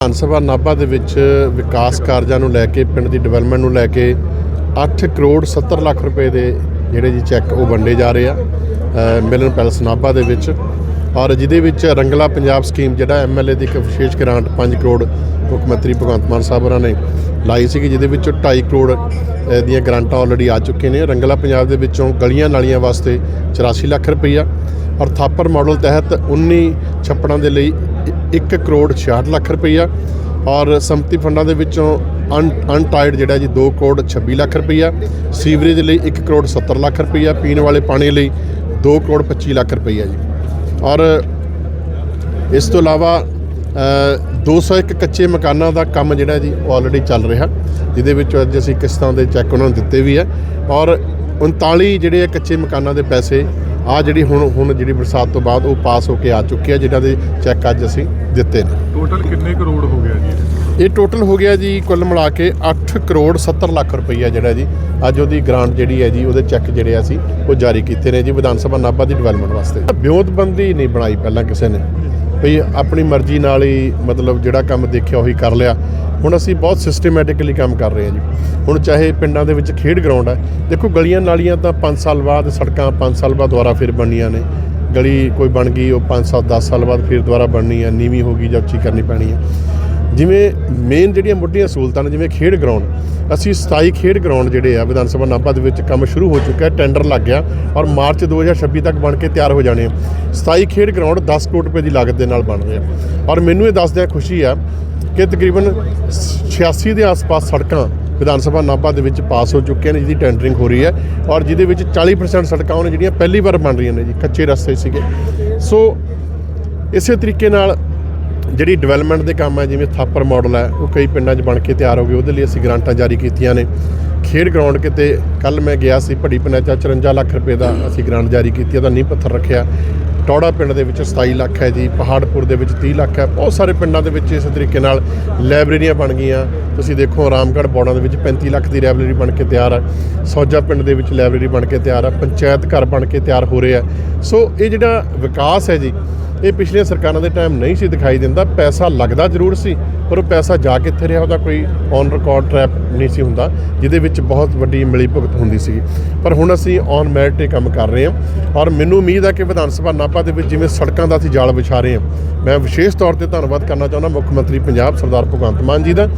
ਵਿਧਾਨ ਸਭਾ ਨਾਭਾ ਦੇ ਵਿੱਚ ਵਿਕਾਸ ਕਾਰਜਾਂ ਨੂੰ ਲੈ ਕੇ, ਪਿੰਡ ਦੀ ਡਿਵੈਲਪਮੈਂਟ ਨੂੰ ਲੈ ਕੇ 8 ਕਰੋੜ 70 ਲੱਖ ਰੁਪਏ ਦੇ ਜਿਹੜੇ ਜੀ ਚੈੱਕ ਉਹ ਵੰਡੇ ਜਾ ਰਹੇ ਆ ਮਿਲਨ ਪੈਲਸ ਨਾਭਾ ਦੇ ਵਿੱਚ। ਔਰ ਜਿਹਦੇ ਵਿੱਚ ਰੰਗਲਾ ਪੰਜਾਬ ਸਕੀਮ ਜਿਹੜਾ ਐਮਐਲਏ ਦੀ ਇੱਕ ਵਿਸ਼ੇਸ਼ ਗ੍ਰਾਂਟ 5 ਕਰੋੜ ਮੁੱਖ ਮੰਤਰੀ ਭਗਵੰਤ ਮਾਨ ਸਾਹਿਬ ਹੋਰਾਂ ਨੇ ਲਾਈ ਸੀਗੀ, ਜਿਹਦੇ ਵਿੱਚੋਂ 2.5 ਕਰੋੜ ਦੀਆਂ ਗ੍ਰਾਂਟਾਂ ਆਲਰੇਡੀ ਆ ਚੁੱਕੇ ਨੇ। ਰੰਗਲਾ ਪੰਜਾਬ ਦੇ ਵਿੱਚੋਂ ਗਲੀਆਂ ਨਾਲੀਆਂ ਵਾਸਤੇ 84 ਲੱਖ ਰੁਪਈਆ ਔਰ ਥਾਪਰ ਮਾਡਲ ਤਹਿਤ 19 ਛੱਪੜਾਂ ਦੇ ਲਈ 1 ਕਰੋੜ 66 ਲੱਖ ਰੁਪਈਆ ਔਰ ਸੰਮਤੀ ਫੰਡਾਂ ਦੇ ਵਿੱਚੋਂ ਅਨਟਾਈਡ ਜਿਹੜਾ ਜੀ 2 ਕਰੋੜ 26 ਲੱਖ ਰੁਪਈਆ, ਸੀਵਰੇਜ ਲਈ 1 ਕਰੋੜ 70 ਲੱਖ ਰੁਪਈਆ, ਪੀਣ ਵਾਲੇ ਪਾਣੀ ਲਈ 2 ਕਰੋੜ 25 ਲੱਖ ਰੁਪਈਆ ਜੀ। ਔਰ ਇਸ ਤੋਂ ਇਲਾਵਾ ਅ, 201 ਕੱਚੇ ਮਕਾਨਾਂ ਦਾ ਕੰਮ ਜਿਹੜਾ ਜੀ ਉਹ ਆਲਰੇਡੀ ਚੱਲ ਰਿਹਾ ਜਿਹਦੇ ਵਿੱਚ ਅੱਜ ਅਸੀਂ ਕਿਸ਼ਤਾਂ ਦੇ ਚੈੱਕ ਉਹਨਾਂ ਨੂੰ ਦਿੱਤੇ ਵੀ ਹੈ। ਔਰ 39 ਜਿਹੜੇ ਆ ਕੱਚੇ ਮਕਾਨਾਂ ਦੇ ਪੈਸੇ ਆ ਜਿਹੜੀ ਹੁਣ ਹੁਣ ਜਿਹੜੀ ਬਰਸਾਤ ਤੋਂ ਬਾਅਦ ਉਹ ਪਾਸ ਹੋ ਕੇ ਆ ਚੁੱਕੇ ਆ ਜਿਨ੍ਹਾਂ ਦੇ ਚੈੱਕ ਅੱਜ ਅਸੀਂ ਦਿੱਤੇ ਨੇ। ਟੋਟਲ ਕਿੰਨੇ ਕਰੋੜ ਹੋ ਗਿਆ ਜੀ? ਇਹ ਟੋਟਲ ਹੋ ਗਿਆ ਜੀ ਕੁੱਲ ਮਿਲਾ ਕੇ 8 ਕਰੋੜ 70 ਲੱਖ ਰੁਪਈਆ ਜਿਹੜਾ ਜੀ, ਅੱਜ ਉਹਦੀ ਗ੍ਰਾਂਟ ਜਿਹੜੀ ਹੈ ਜੀ, ਉਹਦੇ ਚੈੱਕ ਜਿਹੜੇ ਆ ਸੀ ਉਹ ਜਾਰੀ ਕੀਤੇ ਨੇ ਜੀ ਵਿਧਾਨ ਸਭਾ ਨਾਭਾ ਦੀ ਡਿਵੈਲਪਮੈਂਟ ਵਾਸਤੇ। ਵਿਉਂਤਬੰਦੀ ਨਹੀਂ ਬਣਾਈ ਪਹਿਲਾਂ ਕਿਸੇ ਨੇ। ਵੀ ਆਪਣੀ ਮਰਜ਼ੀ ਨਾਲ ਹੀ ਮਤਲਬ ਜਿਹੜਾ ਕੰਮ ਦੇਖਿਆ ਉਹੀ ਕਰ ਲਿਆ। ਹੁਣ ਅਸੀਂ ਬਹੁਤ ਸਿਸਟਮੈਟਿਕਲੀ ਕੰਮ ਕਰ ਰਹੇ ਹਾਂ ਜੀ। ਹੁਣ ਚਾਹੇ ਪਿੰਡਾਂ ਦੇ ਵਿੱਚ ਖੇਡ ਗਰਾਊਂਡ ਹੈ ਦੇਖੋ ਗਲੀਆਂ ਨਾਲੀਆਂ ਤਾਂ 5 ਸਾਲ ਬਾਅਦ, ਸੜਕਾਂ 5 ਸਾਲ ਬਾਅਦ ਦੁਬਾਰਾ ਫਿਰ ਬਣਨੀਆਂ ਨੇ। ਗਲੀ ਕੋਈ ਬਣ ਗਈ, ਉਹ 5 ਸਾਲ 10 ਸਾਲ ਬਾਅਦ ਫਿਰ ਦੁਬਾਰਾ ਬਣਨੀ ਹੈ ਨੀਵੀਂ ਹੋ ਗਈ ਜਾਂ ਉੱਚੀ ਕਰਨੀ ਪੈਣੀ ਹੈ ਜਿਵੇਂ ਮੇਨ ਜਿਹੜੀਆਂ ਮੁੱਢੀਆਂ ਸਹੂਲਤਾਂ ਨੇ, ਜਿਵੇਂ ਖੇਡ ਗਰਾਊਂਡ ਅਸੀਂ 27 ਖੇਡ ਗਰਾਊਂਡ ਜਿਹੜੇ ਆ ਵਿਧਾਨ ਸਭਾ ਨਾਭਾ ਦੇ ਵਿੱਚ ਕੰਮ ਸ਼ੁਰੂ ਹੋ ਚੁੱਕਾ ਹੈ ਟੈਂਡਰ ਲੱਗ ਗਿਆ ਔਰ ਮਾਰਚ 2026 ਤੱਕ ਬਣ ਕੇ ਤਿਆਰ ਹੋ ਜਾਣੇ ਆ। 27 ਖੇਡ ਗਰਾਊਂਡ 10 ਕਰੋੜ ਰੁਪਏ ਦੀ ਲਾਗਤ ਦੇ ਨਾਲ ਬਣ ਰਿਹਾ ਔਰ ਮੈਨੂੰ ਇਹ ਦੱਸਦਿਆਂ ਖੁਸ਼ੀ ਆ ਕਿ ਤਕਰੀਬਨ 86 ਦੇ ਆਸ-ਪਾਸ ਸੜਕਾਂ ਵਿਧਾਨ ਸਭਾ ਨਾਭਾ ਦੇ ਵਿੱਚ ਪਾਸ ਹੋ ਚੁੱਕੀਆਂ ਨੇ, ਜਿਹਦੀ ਟੈਂਡਰਿੰਗ ਹੋ ਰਹੀ ਹੈ ਔਰ ਜਿਹਦੇ ਵਿੱਚ 40% ਸੜਕਾਂ ਉਹ ਜਿਹੜੀਆਂ ਪਹਿਲੀ ਵਾਰ ਬਣ ਰਹੀਆਂ ਨੇ ਜੀ, ਕੱਚੇ ਰਸਤੇ ਸੀਗੇ। ਸੋ ਇਸੇ ਤਰੀਕੇ ਨਾਲ ਜਿਹੜੀ ਡਿਵੈਲਪਮੈਂਟ ਦੇ ਕੰਮ ਹੈ, ਜਿਵੇਂ ਥਾਪਰ ਮਾਡਲ ਹੈ, ਉਹ ਕਈ ਪਿੰਡਾਂ 'ਚ ਬਣ ਕੇ ਤਿਆਰ ਹੋ ਗਏ। ਉਹਦੇ ਲਈ ਅਸੀਂ ਗ੍ਰਾਂਟਾਂ ਜਾਰੀ ਕੀਤੀਆਂ ਨੇ। ਖੇਡ ਗਰਾਊਂਡ ਕਿਤੇ ਕੱਲ ਮੈਂ ਗਿਆ ਸੀ ਭੜੀ ਪੰਚਾਇਤ 54 ਲੱਖ ਰੁਪਏ ਦਾ ਅਸੀਂ ਗ੍ਰਾਂਟ ਜਾਰੀ ਕੀਤੀ, ਉਹਦਾ ਨੀਂਹ ਪੱਥਰ ਰੱਖਿਆ। ਟੌੜਾ ਪਿੰਡ ਦੇ ਵਿੱਚ 27 ਲੱਖ ਹੈ ਜੀ, ਪਹਾੜਪੁਰ ਦੇ ਵਿੱਚ 30 ਲੱਖ ਹੈ। ਬਹੁਤ ਸਾਰੇ ਪਿੰਡਾਂ ਦੇ ਵਿੱਚ ਇਸ ਤਰੀਕੇ ਨਾਲ ਲਾਇਬ੍ਰੇਰੀਆਂ ਬਣ ਗਈਆਂ। ਤੁਸੀਂ ਦੇਖੋ, ਰਾਮਗੜ੍ਹ ਬੋੜਾਂ ਦੇ ਵਿੱਚ 35 ਲੱਖ ਦੀ ਲਾਇਬ੍ਰੇਰੀ ਬਣ ਕੇ ਤਿਆਰ ਹੈ। ਸੌਜਾ ਪਿੰਡ ਦੇ ਵਿੱਚ ਲਾਇਬ੍ਰੇਰੀ ਬਣ ਕੇ ਤਿਆਰ ਹੈ। ਪੰਚਾਇਤ ਘਰ ਬਣ ਕੇ ਤਿਆਰ ਹੋ ਰਹੇ ਆ ਸੋ ਇਹ ਜਿਹੜਾ ਵਿਕਾਸ ਹੈ ਜੀ ਇਹ ਪਿਛਲੀਆਂ ਸਰਕਾਰਾਂ ਦੇ ਟਾਈਮ ਨਹੀਂ ਸੀ ਦਿਖਾਈ ਦਿੰਦਾ। ਪੈਸਾ ਲੱਗਦਾ ਜ਼ਰੂਰ ਸੀ, ਪਰ ਉਹ ਪੈਸਾ ਜਾ ਕਿੱਥੇ ਰਿਹਾ, ਉਹਦਾ ਕੋਈ ਔਨ ਰਿਕਾਰਡ ਟਰੈਪ ਨਹੀਂ ਸੀ ਹੁੰਦਾ, ਜਿਹਦੇ ਵਿੱਚ ਬਹੁਤ ਵੱਡੀ ਮਿਲੀ ਭੁਗਤ ਹੁੰਦੀ ਸੀ। ਪਰ ਹੁਣ ਅਸੀਂ ਔਨ ਮੈਰਿਟ ਤੇ ਕੰਮ ਕਰ ਰਹੇ ਹਾਂ ਔਰ ਮੈਨੂੰ ਉਮੀਦ ਹੈ ਕਿ ਵਿਧਾਨ ਸਭਾ ਨਾਭਾ ਦੇ ਵਿੱਚ ਜਿਵੇਂ ਸੜਕਾਂ ਦਾ ਅਸੀਂ ਜਾਲ ਵਿਛਾ ਰਹੇ ਹਾਂ, ਮੈਂ ਵਿਸ਼ੇਸ਼ ਤੌਰ ਤੇ ਧੰਨਵਾਦ ਕਰਨਾ ਚਾਹੁੰਦਾ ਮੁੱਖ ਮੰਤਰੀ ਪੰਜਾਬ ਸਰਦਾਰ ਭਗਵੰਤ ਮਾਨ ਜੀ ਦਾ।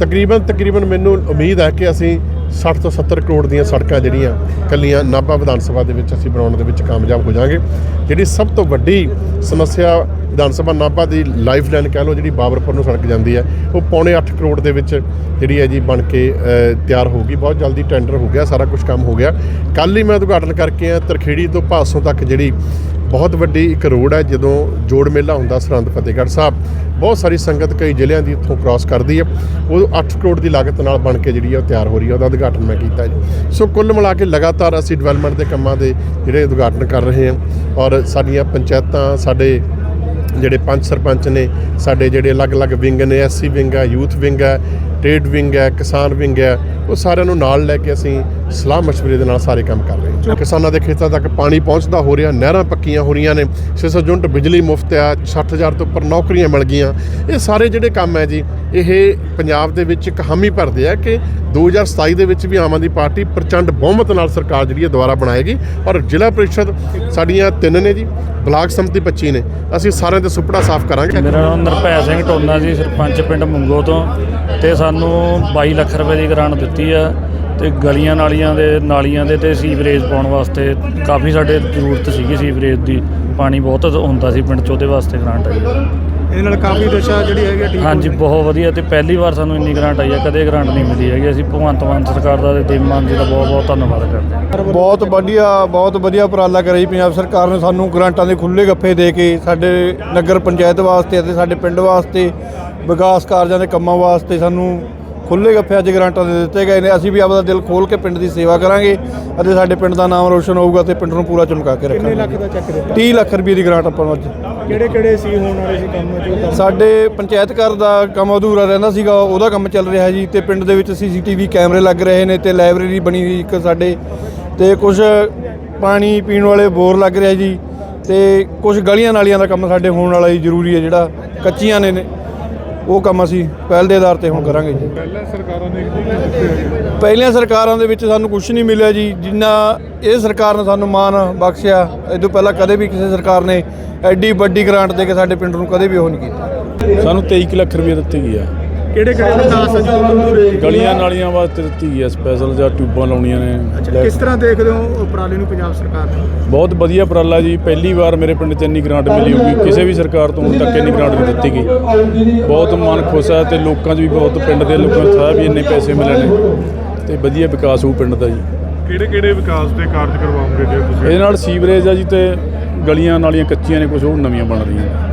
ਤਕਰੀਬਨ ਤਕਰੀਬਨ ਮੈਨੂੰ ਉਮੀਦ ਹੈ ਕਿ ਅਸੀਂ 60 ਤੋਂ 70 ਕਰੋੜ ਦੀਆਂ ਸੜਕਾਂ ਜਿਹੜੀਆਂ ਕੱਲੀਆਂ ਨਾਭਾ ਵਿਧਾਨ ਸਭਾ ਦੇ ਵਿੱਚ ਅਸੀਂ ਬਣਾਉਣ ਦੇ ਵਿੱਚ ਕਾਮਯਾਬ ਹੋ ਜਾਵਾਂਗੇ। ਜਿਹੜੀ ਸਭ ਤੋਂ ਵੱਡੀ ਸਮੱਸਿਆ ਵਿਧਾਨ ਸਭਾ ਨਾਭਾ ਦੀ ਲਾਈਫ ਲਾਈਨ ਕਹਿ ਲਓ ਜਿਹੜੀ ਬਾਬਰਪੁਰ ਨੂੰ ਸੜਕ ਜਾਂਦੀ ਹੈ ਉਹ ਪੌਣੇ 8 ਕਰੋੜ ਦੇ ਵਿੱਚ ਜਿਹੜੀ ਹੈ ਜੀ ਬਣ ਕੇ ਅ, ਤਿਆਰ ਹੋਊਗੀ ਬਹੁਤ ਜਲਦੀ ਟੈਂਡਰ ਹੋ ਗਿਆ ਸਾਰਾ ਕੁਝ ਕੰਮ ਹੋ ਗਿਆ। ਕੱਲ ਹੀ ਮੈਂ ਉਦਘਾਟਨ ਕਰਕੇ ਆ ਤਰਖੇੜੀ ਤੋਂ ਭਾਸੋਂ ਤੱਕ ਜਿਹੜੀ ਬਹੁਤ ਵੱਡੀ ਇੱਕ ਰੋਡ ਹੈ ਜਦੋਂ ਜੋੜ ਮੇਲਾ ਹੁੰਦਾ ਸਰਹੰਦ ਫਤਿਹਗੜ੍ਹ ਸਾਹਿਬ। ਬਹੁਤ ਸਾਰੀ ਸੰਗਤ ਕਈ ਜ਼ਿਲ੍ਹਿਆਂ ਦੀ ਇੱਥੋਂ ਕ੍ਰਾਸ ਕਰਦੀ ਹੈ। ਉਹ 8 ਕਰੋੜ ਦੀ ਲਾਗਤ ਨਾਲ ਬਣ ਕੇ ਜਿਹੜੀ ਹੈ ਉਹ ਤਿਆਰ ਹੋ ਰਹੀ ਹੈ। ਉਹਦਾ ਉਦਘਾਟਨ ਮੈਂ ਕੀਤਾ ਜੀ। ਸੋ ਕੁੱਲ ਮਿਲਾ ਕੇ ਲਗਾਤਾਰ ਅਸੀਂ ਡਿਵੈਲਪਮੈਂਟ ਦੇ ਕੰਮਾਂ ਦੇ ਜਿਹੜੇ ਉਦਘਾਟਨ ਕਰ ਰਹੇ ਹਾਂ ਔਰ ਸਾਡੀਆਂ ਪੰਚਾਇਤਾਂ, ਸਾਡੇ ਜਿਹੜੇ ਪੰਜ ਸਰਪੰਚ ਨੇ, ਸਾਡੇ ਜਿਹੜੇ ਅਲੱਗ-ਅਲੱਗ ਵਿੰਗ ਨੇ ਐਸਸੀ ਵਿੰਗ ਹੈ, ਯੂਥ ਵਿੰਗ ਹੈ ਟ੍ਰੇਡ ਵਿੰਗ ਹੈ, ਕਿਸਾਨ ਵਿੰਗ ਹੈ, ਉਹ ਸਾਰਿਆਂ ਨੂੰ ਨਾਲ ਲੈ ਕੇ ਅਸੀਂ ਸਲਾਹ ਮਸ਼ਵਰੇ ਦੇ ਨਾਲ ਸਾਰੇ ਕੰਮ ਕਰ ਰਹੇ ਹਾਂ ਕਿਸਾਨਾਂ ਦੇ ਖੇਤਾਂ ਤੱਕ ਪਾਣੀ ਪਹੁੰਚਦਾ ਹੋ ਰਿਹਾ, ਨਹਿਰਾਂ ਪੱਕੀਆਂ ਹੋ ਰਹੀਆਂ ਨੇ। 600 ਯੂਨਿਟ ਬਿਜਲੀ ਮੁਫਤ ਆ 60000 ਤੋਂ ਉੱਪਰ ਨੌਕਰੀਆਂ ਮਿਲ ਗਈਆਂ। ਇਹ ਸਾਰੇ ਜਿਹੜੇ ਕੰਮ ਹੈ ਜੀ, ਇਹ ਪੰਜਾਬ ਦੇ ਵਿੱਚ ਇੱਕ ਹਾਮੀ ਭਰਦੇ ਆ ਕਿ 2027 ਦੇ ਵਿੱਚ ਵੀ ਆਮ ਆਦਮੀ ਪਾਰਟੀ ਪ੍ਰਚੰਡ ਬਹੁਮਤ ਨਾਲ ਸਰਕਾਰ ਜਿਹੜੀ ਹੈ ਦੁਬਾਰਾ ਬਣਾਏਗੀ। ਔਰ ਜ਼ਿਲ੍ਹਾ ਪ੍ਰੀਸ਼ਦ ਸਾਡੀਆਂ ਤਿੰਨ ਨੇ ਜੀ, ਬਲਾਕ ਸੰਮਤੀ 25 ਨੇ। ਅਸੀਂ ਸਾਰਿਆਂ ਦੇ ਸੁਪੜਾ ਸਾਫ਼ ਕਰਾਂਗੇ। ਮੇਰਾ ਨਾਮ ਨਿਰਭੈ ਸਿੰਘ ਟੋਨਾ ਜੀ, ਸਰਪੰਚ ਪਿੰਡ ਮੰਗੋ ਤੋਂ। ਤੇ ਸਾਨੂੰ 22 ਲੱਖ ਰੁਪਏ ਦੀ ਗ੍ਰਾਂਟ ਦਿੱਤੀ ਆ। ਤੇ ਗਲੀਆਂ ਨਾਲੀਆਂ ਦੇ ਨਾਲੀਆਂ ਦੇ ਤੇ ਸੀਵਰੇਜ ਪਾਉਣ ਵਾਸਤੇ ਕਾਫੀ ਸਾਡੇ ਜ਼ਰੂਰਤ ਸੀਗੀ ਸੀਵਰੇਜ ਦੀ ਪਾਣੀ ਬਹੁਤ ਹੁੰਦਾ ਸੀ ਪਿੰਡ 'ਚ ਉਹਦੇ ਵਾਸਤੇ ਗ੍ਰਾਂਟ ਆਈ। ਇਹਦੇ ਨਾਲ ਕਾਫੀ ਦਸ਼ਾ ਜਿਹੜੀ ਹੈਗੀ ਆ ਠੀਕ ਹਾਂਜੀ ਬਹੁਤ ਵਧੀਆ ਤੇ ਪਹਿਲੀ ਵਾਰ ਸਾਨੂੰ ਇੰਨੀ ਗ੍ਰਾਂਟ ਆਈ ਆ ਕਦੇ ਗ੍ਰਾਂਟ ਨਹੀਂ ਮਿਲੀ ਹੈਗੀ। ਅਸੀਂ ਭਗਵੰਤ ਮਾਨ ਸਰਕਾਰ ਦਾ ਤੇ ਦੇਵ ਮਾਨ ਜੀ ਦਾ ਬਹੁਤ ਬਹੁਤ ਧੰਨਵਾਦ ਕਰਦੇ ਹਾਂ। ਬਹੁਤ ਵਧੀਆ ਬਹੁਤ ਵਧੀਆ ਉਪਰਾਲਾ ਕਰਿਆ ਜੀ ਪੰਜਾਬ ਸਰਕਾਰ ਨੇ ਸਾਨੂੰ ਗ੍ਰਾਂਟਾਂ ਦੇ ਖੁੱਲੇ ਗੱਫੇ ਦੇ ਕੇ ਸਾਡੇ ਨਗਰ ਪੰਚਾਇਤ ਵਾਸਤੇ ਅਤੇ ਸਾਡੇ ਪਿੰਡ ਵਾਸਤੇ ਵਿਕਾਸ ਕਾਰਜਾਂ ਦੇ ਕੰਮਾਂ ਵਾਸਤੇ ਸਾਨੂੰ ਖੁੱਲੇ ਗੱਫੇ ਅੱਜ ਗ੍ਰਾਂਟਾਂ ਦੇ ਦਿੱਤੇ ਗਏ ਨੇ। ਅਸੀਂ ਵੀ ਆਪਦਾ ਦਿਲ ਖੋਲ ਕੇ ਪਿੰਡ ਦੀ ਸੇਵਾ ਕਰਾਂਗੇ ਅਤੇ ਸਾਡੇ ਪਿੰਡ ਦਾ ਨਾਮ ਰੋਸ਼ਨ ਹੋਊਗਾ ਤੇ ਪਿੰਡ ਨੂੰ ਪੂਰਾ ਚਮਕਾ ਕੇ ਕਿੰਨੇ ਲੱਖ ਰੱਖਾਂਗੇ ਦਾ ਚੱਕ ਦਿੱਤਾ? 30 ਲੱਖ ਰੁਪਏ ਦੀ ਗ੍ਰਾਂਟ ਆਪਾਂ ਨੂੰ ਅੱਜ। ਕਿਹੜੇ ਕਿਹੜੇ ਸੀ ਹੋਣ ਵਾਲੇ ਸੀ ਕੰਮ ਜੋ ਸਾਡੇ ਪੰਚਾਇਤ ਘਰ ਦਾ ਕੰਮ ਅਧੂਰਾ ਰਹਿੰਦਾ ਸੀਗਾ ਉਹਦਾ ਕੰਮ ਚੱਲ ਰਿਹਾ ਜੀ ਤੇ ਪਿੰਡ ਦੇ ਵਿੱਚ ਸੀਸੀਟੀਵੀ ਕੈਮਰੇ ਲੱਗ ਰਹੇ ਨੇ ਤੇ ਲਾਇਬ੍ਰੇਰੀ ਬਣੀ ਹੋਈ ਇੱਕ ਸਾਡੇ ਤੇ ਕੁਝ ਪਾਣੀ ਪੀਣ ਵਾਲੇ ਬੋਰ ਲੱਗ ਰਿਹਾ ਜੀ ਤੇ ਕੁਝ ਗਲੀਆਂ ਨਾਲੀਆਂ ਦਾ ਕੰਮ ਸਾਡੇ ਹੋਣ ਵਾਲਾ ਜੀ ਜ਼ਰੂਰੀ ਹੈ ਜਿਹੜਾ ਕੱਚੀਆਂ ਨੇ ਨੇ। ਉਹ ਕੰਮ ਅਸੀਂ ਪਹਿਲ ਦੇ ਆਧਾਰ ਤੇ ਹੁਣ ਕਰਾਂਗੇ ਜੀ। ਪਹਿਲਾਂ ਸਰਕਾਰਾਂ ਨੇ ਪਹਿਲੀਆਂ ਸਰਕਾਰਾਂ ਦੇ ਵਿੱਚ ਸਾਨੂੰ ਕੁਝ ਨਹੀਂ ਮਿਲਿਆ ਜੀ। ਜਿੰਨਾ ਇਹ ਸਰਕਾਰ ਨੇ ਸਾਨੂੰ ਮਾਣ ਬਖਸ਼ਿਆ ਇਹ ਤੋਂ ਪਹਿਲਾਂ ਕਦੇ ਵੀ ਕਿਸੇ ਸਰਕਾਰ ਨੇ ਐਡੀ ਵੱਡੀ ਗ੍ਰਾਂਟ ਦੇ ਕੇ ਸਾਡੇ ਪਿੰਡ ਨੂੰ ਕਦੇ ਵੀ ਉਹ ਨਹੀਂ ਕੀਤਾ। ਸਾਨੂੰ 23 ਕੁ ਲੱਖ ਰੁਪਏ ਦਿੱਤੀ ਗਈ ਆ। ਕਿਹੜੇ ਕਿਹੜੇ ਵਿਕਾਸ? ਗਲੀਆਂ ਨਾਲੀਆਂ ਵਾਸਤੇ ਦਿੱਤੀ ਆ ਸਪੈਸ਼ਲ ਜਾਂ ਟਿਊਬਾਂ ਲਾਉਣੀਆਂ ਨੇ। ਕਿਸ ਤਰ੍ਹਾਂ ਦੇਖਦੇ ਹੋ ਉਪਰਾਲੇ ਨੂੰ ਪੰਜਾਬ ਸਰਕਾਰ ਨੇ ਬਹੁਤ ਵਧੀਆ ਉਪਰਾਲਾ ਜੀ। ਪਹਿਲੀ ਵਾਰ ਮੇਰੇ ਪਿੰਡ 'ਚ ਇੰਨੀ ਗ੍ਰਾਂਟ ਮਿਲੀ ਹੋਊਗੀ। ਕਿਸੇ ਵੀ ਸਰਕਾਰ ਤੋਂ ਹੁਣ ਤੱਕ ਇੰਨੀ ਗ੍ਰਾਂਟ ਨਹੀਂ ਦਿੱਤੀ ਗਈ। ਬਹੁਤ ਮਨ ਖੁਸ਼ ਹੈ ਤੇ ਲੋਕਾਂ 'ਚ ਵੀ ਬਹੁਤ ਪਿੰਡ ਦੇ ਲੋਕਾਂ ਨੂੰ ਥਾ ਵੀ ਇੰਨੇ ਪੈਸੇ ਮਿਲੇ ਨੇ ਤੇ ਵਧੀਆ ਵਿਕਾਸ ਹੋਊ ਪਿੰਡ ਦਾ ਜੀ। ਕਿਹੜੇ ਕਿਹੜੇ ਵਿਕਾਸ ਦੇ ਕਾਰਜ ਕਰਵਾਉਂਗੇ ਜੇ ਤੁਸੀਂ? ਇਹਦੇ ਨਾਲ ਸੀਵਰੇਜ ਆ ਜੀ ਤੇ ਗਲੀਆਂ ਨਾਲੀਆਂ ਕੱਚੀਆਂ ਨੇ ਕੁਝ ਉਹ ਨਵੀਆਂ ਬਣ ਰਹੀਆਂ ਨੇ।